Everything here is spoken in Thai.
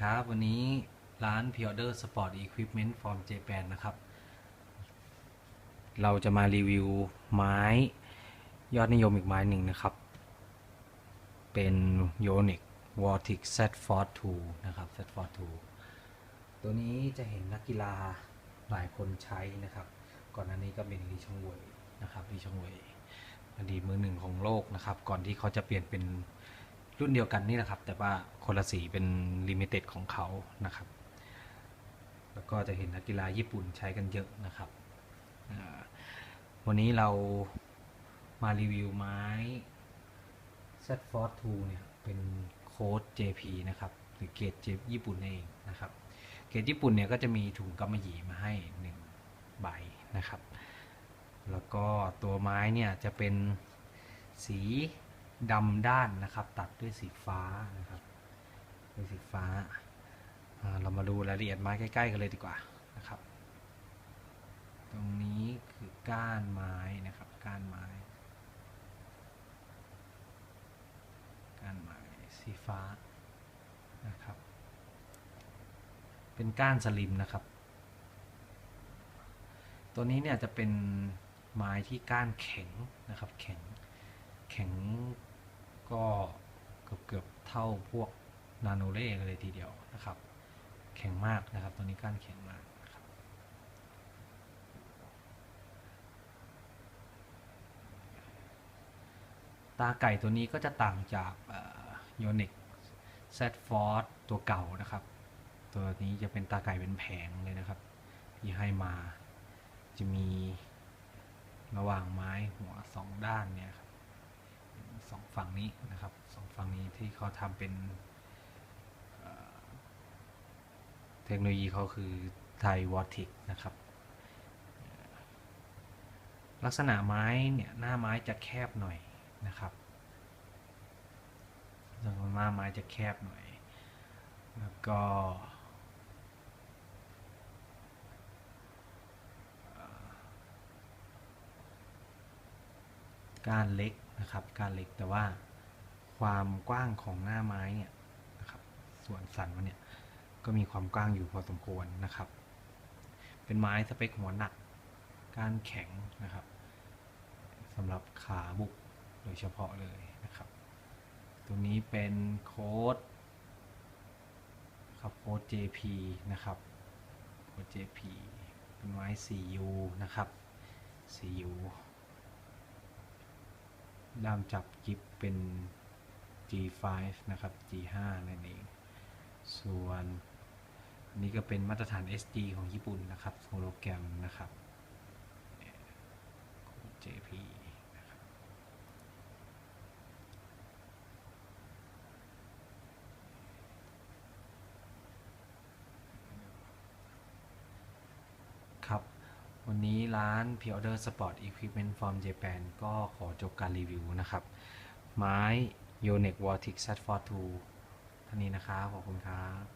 ครับ วันนี้ร้าน p ิ o r d e r Sport Equipment from Japan นะครับ เราจะมารีวิวไม้ยอดนิยมอีกไม้หนึ่งนะครับ เป็น y o n i c Vortex Z Force 2นะครับ Z Force 2ตัวนี้จะเห็นนักกีฬาหลายคนใช้นะครับ ก่อนหน้านี้ก็เป็นลีชองเวยนะครับลีชองเวยอดีตมือหนึ่งของโลกนะครับ ก่อนที่เขาจะเปลี่ยนเป็น รุ่นเดียวกันนี่แหละครับ แต่ว่าคนละสีเป็นลิมิเต็ดของเขานะครับ แล้วก็จะเห็นนักกีฬาญี่ปุ่นใช้กันเยอะนะครับ วันนี้เรามารีวิวไม้ Z Force 2เนี่ยเป็นโค้ด JP นะครับ หรือเกรดญี่ปุ่นเองนะครับ เกรดญี่ปุ่นเนี่ยก็จะมีถุงกำมะหยี่มาให้หนึ่งใบนะครับ แล้วก็ตัวไม้เนี่ยจะเป็นสี ดำด้านนะครับ ตัดด้วยสีฟ้านะครับด้วยสีฟ้า เรามาดูรายละเอียดไม้ใกล้ๆกันเลยดีกว่านะครับ ตรงนี้คือก้านไม้นะครับ ก้านไม้ ก้านไม้สีฟ้านะครับ เป็นก้านสลิมนะครับ ตัวนี้เนี่ยจะเป็นไม้ที่ก้านแข็งนะครับ แข็งแข็ง เกือบเกือบๆเท่าพวกนาโนเล่กันเลยทีเดียวนะครับ แข็งมากนะครับ ตัวนี้ก้านแข็งมากนะครับ ตาไก่ตัวนี้ก็จะต่างจากโยนิกแซดฟอร์ตัวเก่านะครับ ตัวนี้จะเป็นตาไก่เป็นแผงเลยนะครับ ที่ให้มาจะมีระหว่างไม้หัวสองด้านเนี่ยครับ สองฝั่งนี้นะครับสองฝั่งนี้ที่เขาทำเป็นเทคโนโลยีเขาคือไทวอติกนะครับ ลักษณะไม้เนี่ยหน้าไม้จะแคบหน่อยนะครับหน้าไม้จะแคบหน่อย แล้วก็ก้านเล็ก นะครับก้านเล็กแต่ว่าความกว้างของหน้าไม้เนี่ยนะครับส่วนสันมันเนี่ยก็มีความกว้างอยู่พอสมควรนะครับ เป็นไม้สเปคหัวหนักก้านแข็งนะครับสำหรับขาบุกโดยเฉพาะเลยนะครับ ตัวนี้เป็นโค้ดครับโค้ด JP นะครับโค้ด JP เป็นไม้ 4U นะครับ 4U ด้ามจับกิฟเป็น G5 นะครับ G5 นั่นเอง ส่วนนนี้ก็เป็นมาตรฐาน SG ของญี่ปุ่นนะครับโฮโลแกรมนะครับ JP นะครับ ครับ วันนี้ร้าน p ิ o r d e r Sport Equipment from Japan ก็ขอจบการรีวิวนะครับ ไม้ Yonex Vortex s a t f o r 2ท่านี้นะครับ ขอบคุณครับ